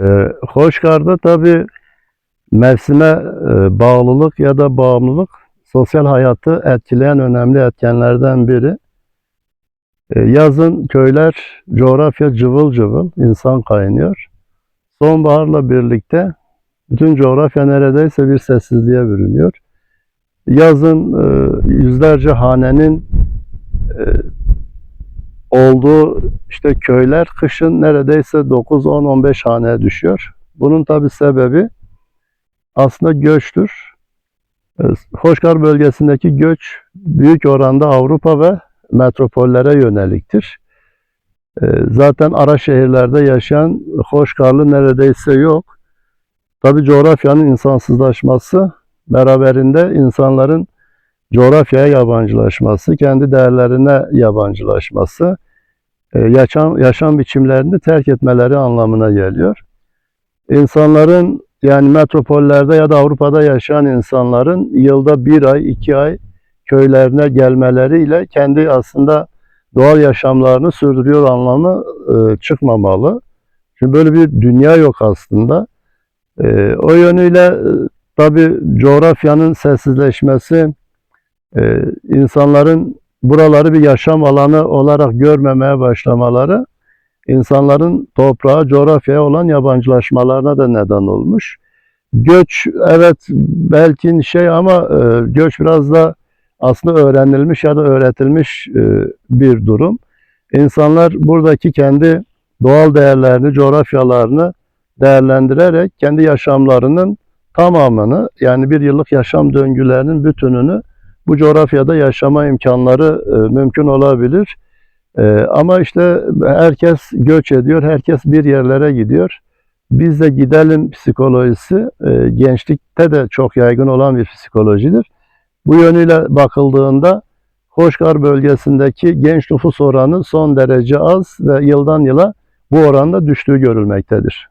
Ee, Hoşgar'da tabii mevsime e, bağlılık ya da bağımlılık sosyal hayatı etkileyen önemli etkenlerden biri. E, yazın köyler, coğrafya cıvıl cıvıl, insan kaynıyor. Sonbaharla birlikte bütün coğrafya neredeyse bir sessizliğe bürünüyor. Yazın e, yüzlerce hanenin e, olduğu işte köyler kışın neredeyse 9, 10, 15 haneye düşüyor. Bunun tabi sebebi aslında göçtür. E, Hoşgar bölgesindeki göç büyük oranda Avrupa ve metropollere yöneliktir. E, Zaten ara şehirlerde yaşayan Hoşgarlı neredeyse yok. Tabi coğrafyanın insansızlaşması beraberinde insanların coğrafyaya yabancılaşması, kendi değerlerine yabancılaşması, yaşam, yaşam biçimlerini terk etmeleri anlamına geliyor. İnsanların yani metropollerde ya da Avrupa'da yaşayan insanların yılda bir ay, iki ay köylerine gelmeleriyle kendi aslında doğal yaşamlarını sürdürüyor anlamı e, çıkmamalı. Çünkü böyle bir dünya yok aslında. E, o yönüyle e, tabi coğrafyanın sessizleşmesi, e, insanların buraları bir yaşam alanı olarak görmemeye başlamaları insanların toprağa, coğrafyaya olan yabancılaşmalarına da neden olmuş. Göç evet belki şey ama e, göç biraz da aslında öğrenilmiş ya da öğretilmiş e, bir durum. İnsanlar buradaki kendi doğal değerlerini, coğrafyalarını değerlendirerek kendi yaşamlarının tamamını yani bir yıllık yaşam döngülerinin bütününü bu coğrafyada yaşama imkanları e, mümkün olabilir. E, ama işte herkes göç ediyor, herkes bir yerlere gidiyor. Biz de gidelim psikolojisi e, gençlikte de çok yaygın olan bir psikolojidir. Bu yönüyle bakıldığında Hoşgar bölgesindeki genç nüfus oranı son derece az ve yıldan yıla bu oranda düştüğü görülmektedir.